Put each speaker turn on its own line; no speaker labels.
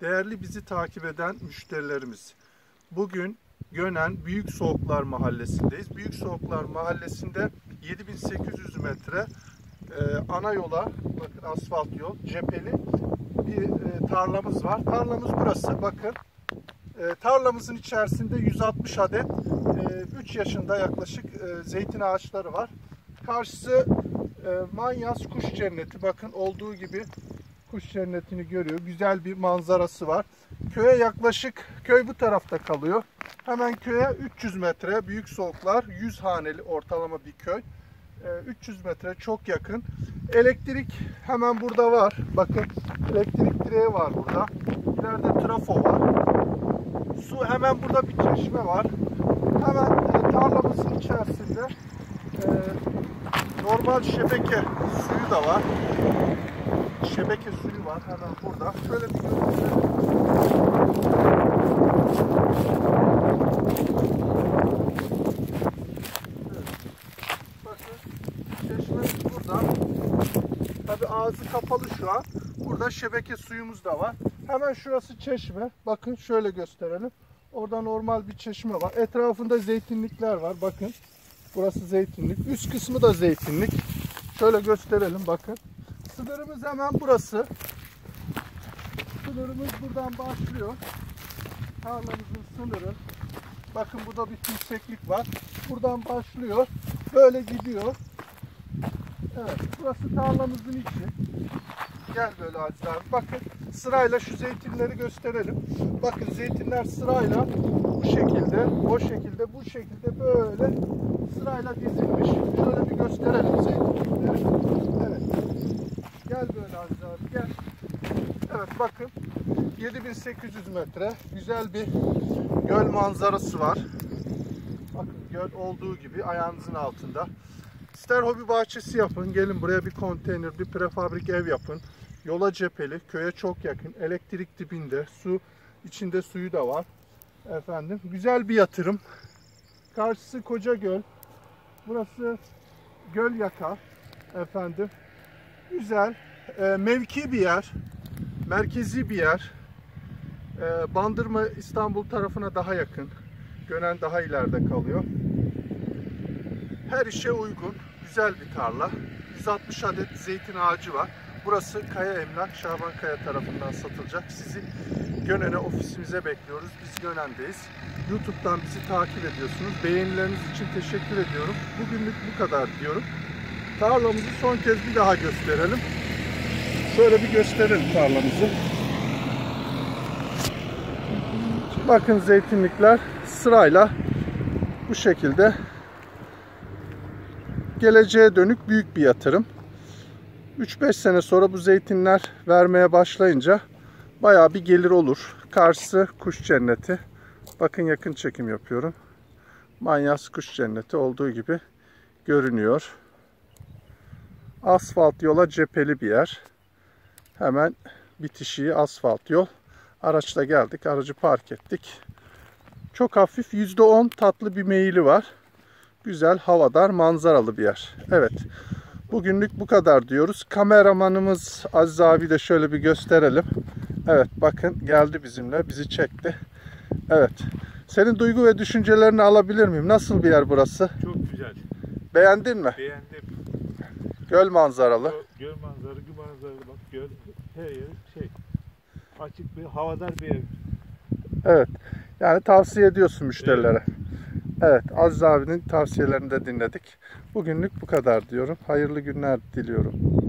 Değerli bizi takip eden müşterilerimiz. Bugün Gönen Büyük Soğuklar Mahallesi'ndeyiz. Büyük Soğuklar Mahallesi'nde 7800 metre e, ana yola, bakın asfalt yol, cepheli bir e, tarlamız var. Tarlamız burası, bakın. E, tarlamızın içerisinde 160 adet e, 3 yaşında yaklaşık e, zeytin ağaçları var. Karşısı e, Manyas Kuş Cenneti. Bakın olduğu gibi kuş cennetini görüyor. Güzel bir manzarası var. Köye yaklaşık, köy bu tarafta kalıyor. Hemen köye 300 metre, büyük soğuklar, 100 haneli ortalama bir köy. E, 300 metre çok yakın. Elektrik hemen burada var. Bakın elektrik direği var burada. İleride trafo var. Su hemen burada bir çeşme var. Hemen e, tarlamızın içerisinde e, normal şebeke suyu da var. Şebeke suyu var hemen burada. Şöyle bir gösterelim. Bakın çeşmemiz burada. Tabi ağzı kapalı şu an. Burada şebeke suyumuz da var. Hemen şurası çeşme. Bakın şöyle gösterelim. Orada normal bir çeşme var. Etrafında zeytinlikler var. Bakın. Burası zeytinlik. Üst kısmı da zeytinlik. Şöyle gösterelim bakın. Sınırımız hemen burası. Sınırımız buradan başlıyor. Tarlamızın sınırı. Bakın burada bir yükseklik var. Buradan başlıyor. Böyle gidiyor. Evet. Burası tarlamızın içi. Gel böyle Aziz. Bakın sırayla şu zeytinleri gösterelim. Bakın zeytinler sırayla bu şekilde, o şekilde, bu şekilde böyle sırayla dizilmiş. Şöyle bir gösterelim zeytinleri. Evet. Gel böyle Aziz abi gel. Evet bakın 7800 metre güzel bir göl manzarası var. Bakın göl olduğu gibi ayağınızın altında. İster hobi bahçesi yapın, gelin buraya bir konteyner, bir prefabrik ev yapın. Yola cepheli, köye çok yakın, elektrik dibinde, su içinde suyu da var. Efendim, güzel bir yatırım. Karşısı Koca Göl. Burası Göl Yaka. Efendim, güzel, e, mevki bir yer, merkezi bir yer. E, Bandırma İstanbul tarafına daha yakın. Gönen daha ileride kalıyor. Her işe uygun, güzel bir tarla. 160 adet zeytin ağacı var. Burası Kaya Emlak, Şaban Kaya tarafından satılacak. Sizi Gönen'e ofisimize bekliyoruz. Biz Gönen'deyiz. YouTube'dan bizi takip ediyorsunuz. Beğenileriniz için teşekkür ediyorum. Bugünlük bu kadar diyorum. Tarlamızı son kez bir daha gösterelim. Şöyle bir gösterelim tarlamızı. Bakın zeytinlikler sırayla bu şekilde geleceğe dönük büyük bir yatırım. 3-5 sene sonra bu zeytinler vermeye başlayınca bayağı bir gelir olur. Karşısı kuş cenneti. Bakın yakın çekim yapıyorum. Manyas kuş cenneti olduğu gibi görünüyor. Asfalt yola cepheli bir yer. Hemen bitişiği asfalt yol. Araçla geldik. Aracı park ettik. Çok hafif %10 tatlı bir meyili var. Güzel, havadar, manzaralı bir yer. Evet. Bugünlük bu kadar diyoruz. Kameramanımız Aziz abi de şöyle bir gösterelim. Evet bakın geldi bizimle. Bizi çekti. Evet. Senin duygu ve düşüncelerini alabilir miyim? Nasıl bir yer burası?
Çok güzel.
Beğendin mi?
Beğendim.
Göl manzaralı.
Göl, göl manzarası, göl manzarası bak göl her yer şey. Açık bir havadar bir ev.
Evet. Yani tavsiye ediyorsun müşterilere. Evet. Aziz abinin tavsiyelerini de dinledik. Bugünlük bu kadar diyorum. Hayırlı günler diliyorum.